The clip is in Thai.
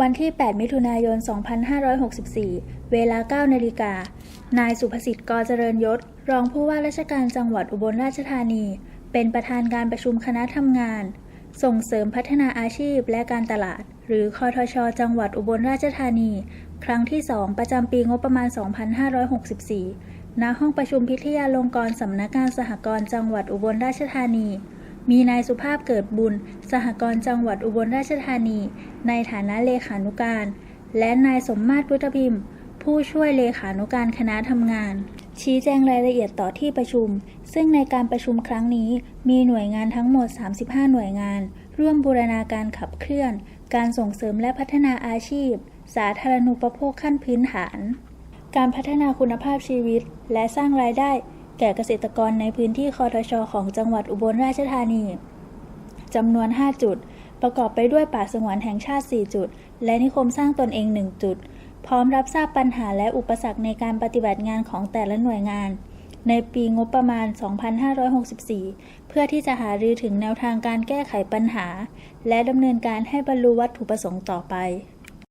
วันที่ 8 มิถุนายน 2564 เวลา 9 นาฬิกา นายสุภสิทธิ์กอเจริญยศ รองผู้ว่าราชการจังหวัดอุบลราชธานี เป็นประธานการประชุมคณะทำงาน ส่งเสริมพัฒนาอาชีพและการตลาด หรือคอทช จังหวัดอุบลราชธานี ครั้งที่ 2 ประจำปีงบประมาณ 2564 ณ ห้องประชุมพิทยาลงกรณ์สำนักงานสหกรณ์จังหวัดอุบลราชธานี มีนายสุภาพเกิดบุญ สหกรณ์จังหวัดอุบลราชธานี ในฐานะเลขานุการ และนายสมมาตรพุทธพิมพ์ ผู้ช่วยเลขานุการคณะทำงาน ชี้แจงรายละเอียดต่อที่ประชุม ซึ่งในการประชุมครั้งนี้มีหน่วยงานทั้งหมด 35 หน่วยงาน ร่วมบูรณาการขับเคลื่อน การส่งเสริมและพัฒนาอาชีพ สาธารณูปโภคขั้นพื้นฐาน การพัฒนาคุณภาพชีวิต และสร้างรายได้ แก่เกษตรกรในพื้นที่คอทชของจังหวัดอุบลราชธานีจำนวน 5 จุด ประกอบไปด้วยป่าสงวนแห่งชาติ 4 จุด และนิคมสร้างตนเอง 1 จุด พร้อมรับทราบปัญหาและอุปสรรคในการปฏิบัติงานของแต่ละหน่วยงาน ในปีงบประมาณ 2564 เพื่อที่จะหารือถึงแนวทางการแก้ไขปัญหา และดำเนินการให้บรรลุวัตถุประสงค์ต่อไป